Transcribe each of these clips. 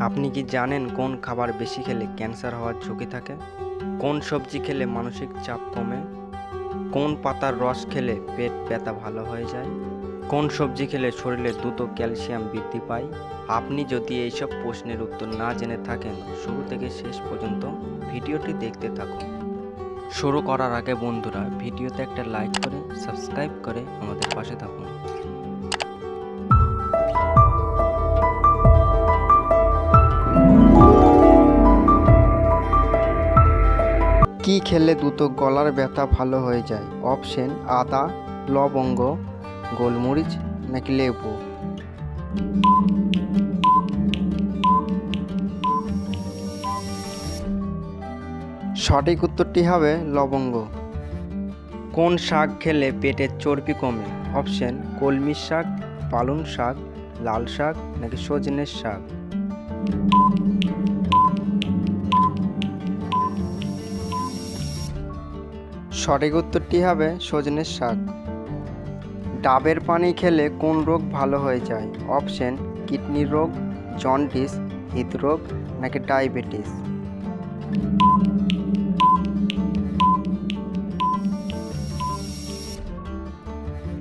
আপনি কি জানেন কোন খাবার বেশি খেলে ক্যান্সার হওয়ার ঝুঁকি থাকে? কোন সবজি খেলে মানসিক চাপ কমে? কোন পাতার রস খেলে পেট ব্যথা ভালো হয়ে যায়? কোন সবজি খেলে শরীরে দ্রুত ক্যালসিয়াম বৃদ্ধি পায়? আপনি যদি এইসব প্রশ্নের উত্তর না জেনে থাকেন, শুরু থেকে শেষ পর্যন্ত ভিডিওটি দেখতে থাকুন। শুরু করার আগে বন্ধুরা, ভিডিওতে একটা লাইক করে, সাবস্ক্রাইব করে আমাদের পাশে থাকুন। কি খেলে দ্রুত গলার ব্যথা ভালো হয়ে যায়? অপশন, আদা, লবঙ্গ, গোলমরিচ নাকি লেবু? সঠিক উত্তরটি হবে লবঙ্গ। কোন শাক খেলে পেটের চর্বি কমে? অপশন, কলমি শাক, পালং শাক, লাল শাক নাকি সজনের শাক? সঠিক উত্তরটি হবে সজনের শাক। ডাবের পানি খেলে কোন রোগ ভালো হয়ে যায়? অপশন, কিডনি রোগ, জন্ডিস, হৃদরোগ নাকি ডায়াবেটিস?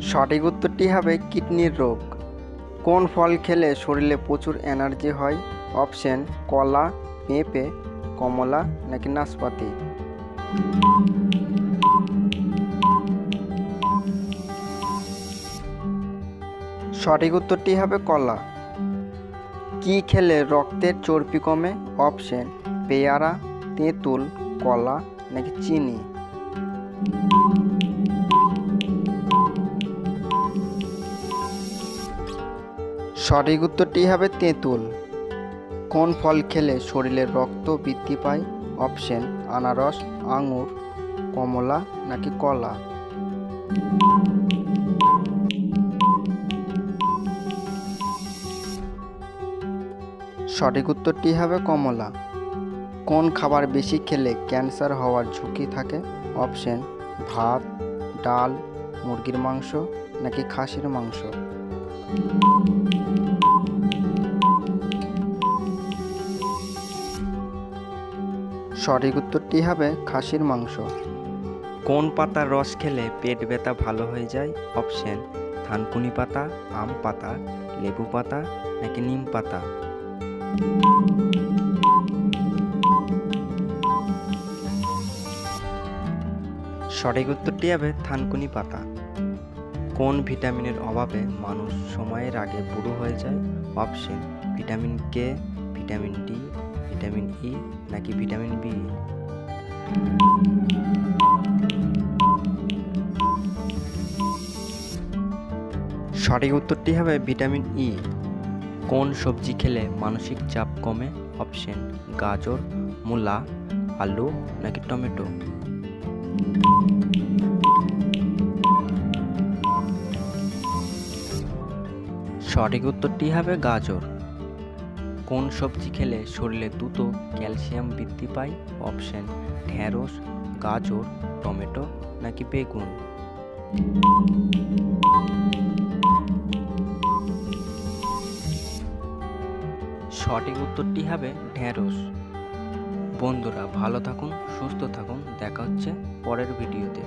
সঠিক উত্তরটি হবে কিডনির রোগ। কোন ফল খেলে শরীরে প্রচুর এনার্জি হয়? অপশন, কলা, পেঁপে, কমলা নাকি নাশপাতি? সঠিক উত্তরটি হবে কলা। কি খেলে রক্তের চর্বি কমে? অপশন, পেয়ারা, তেঁতুল, কলা নাকি চিনি? সঠিক উত্তরটি হবে তেঁতুল। কোন ফল খেলে শরীরের রক্ত বৃদ্ধি পায়? অপশন, আনারস, আঙুর, কমলা নাকি কলা? সঠিক উত্তরটি হবে কমলা। কোন খাবার বেশি খেলে ক্যান্সার হওয়ার ঝুঁকি থাকে? অপশন, ভাত, ডাল, মুরগির মাংস নাকি খাসির মাংস? সঠিক উত্তরটি হবে খাসির মাংস। কোন পাতার রস খেলে পেট ব্যথা ভালো হয়ে যায়? অপশন, থানকুনি পাতা, আম পাতা, লেবু পাতা নাকি নিম পাতা? সঠিক উত্তরটি হবে থানকুনি পাতা। কোন ভিটামিনের অভাবে মানুষ সময়ের আগে বুড়ো হয়ে যায়? Option, vitamin K vitamin D vitamin E নাকি ভিটামিন বি সঠিক উত্তরটি হবে ভিটামিন ই কোন সবজি খেলে মানসিক চাপ কমে? অপশন, গাজর, মূলা, আলু নাকি টমেটো? সঠিক উত্তরটি হবে গাজর। কোন সবজি খেলে শরীরে দ্রুত ক্যালসিয়াম বৃদ্ধি পায়? অপশন ঢ্যাঁড়স গাজর, টমেটো নাকি বেগুন? সঠিক উত্তরটি হবে ঢ্যাঁড়স বন্ধুরা ভালো থাকুন সুস্থ থাকুন দেখা হচ্ছে পরের ভিডিওতে।